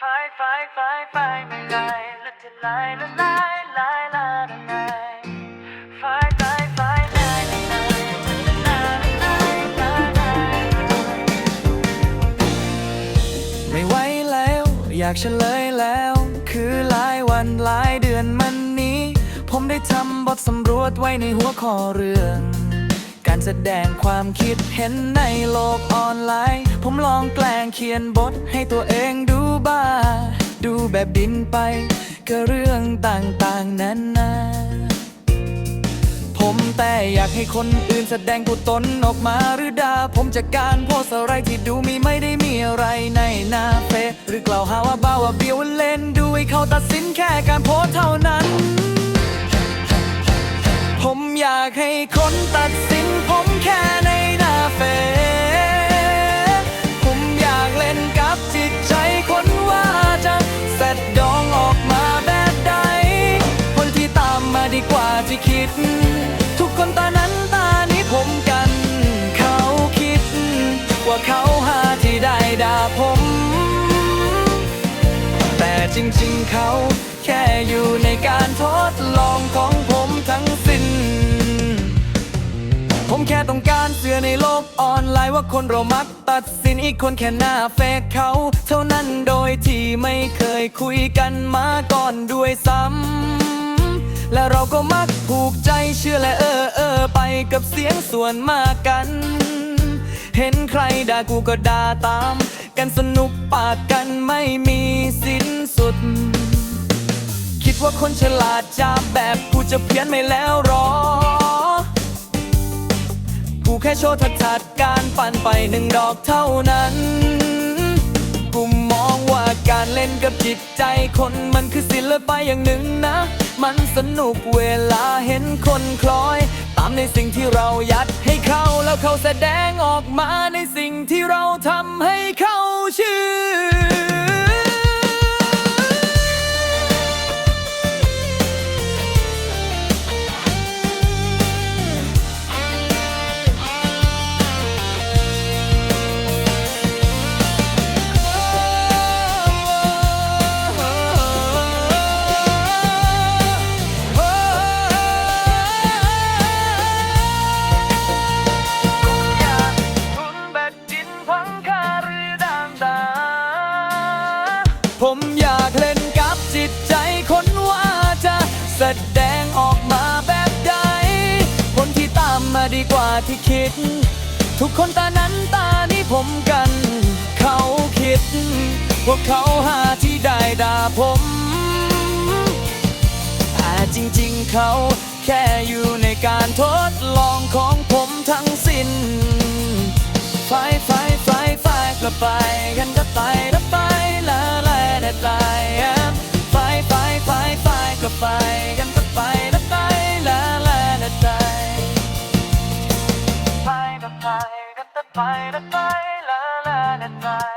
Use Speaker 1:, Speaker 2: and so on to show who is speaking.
Speaker 1: ไฟไฟไฟไฟไม่ไล่ละจะไล่ละไล่ไล่ละละไล่ไฟไฟไฟไล่ละไล่ละไล่ละไล่ไม่ไหวแล้ว อยากเฉลยแล้ว คือหลายวันหลายเดือนมันนี้ ผมได้ทำบทสำรวจไว้ในหัวข้อเรื่อง การแสดงความคิดเห็นในโลกออน ลองแกล้งเขียนบทให้ตัวเองดูบ้า ดูแบบดินไปก็เรื่องต่างๆนั้นนะผมแต่อยากให้คนอื่นแสดงตัวตนออกมาหรือด่าผมจากการโพสอะไรที่ดูมีไม่ได้มีอะไรในหน้าเฟซหรือกล่าวหาว่าบ้าว่าเบียวเล่นดูให้เขาตัดสินแค่การโพสเท่านั้น ผมอยากให้คนตัดสิน ทุกคนตานั้นตานี้ผมกัน เขาคิด ว่าเขาหาที่ได้ด่าผม แต่จริงๆเขาแค่อยู่ในการทดลองของผมทั้งสิ้น ผมแค่ต้องการเสือในโลกออนไลน์ว่าคนเรามักตัดสินอีกคนแค่หน้าเฟกเขา เท่านั้นโดยที่ไม่เคยคุยกันมาก่อนด้วยซ้ำ และเราก็มักผูกใจเชื่อและเออเออไปกับเสียงส่วนมากกัน เห็นใครด่ากูก็ด่าตาม กันสนุกปากกันไม่มีสิ้นสุด คิดว่าคนฉลาดจะแบบกูจะเพี้ยนไม่แล้วหรอ กูแค่โชว์ทัดทัดการปั่นไปหนึ่งดอกเท่านั้นกูม เล่นกับจิตใจคนมันคือศิลปะอย่างหนึ่งนะ มันสนุกเวลาเห็นคนคล้อย ตามในสิ่งที่เรายัดให้เขาแล้วเขาแสดงออกมาในสิ่งที่เราทำให้เขา ดงออกมาแบบใดคนที่ตามมาดีกว่าที่คิด ทุกคนตานั้นตานี้ผมกัน เขาคิด ว่าเขาหาที่ได้ด่าผมแต่จริงๆเขาแค่อยู่ในการทดลองของผมทั้งสิ้นไฟไฟไฟไฟก็ไปกันก็ไป ไฟก็ไปกัน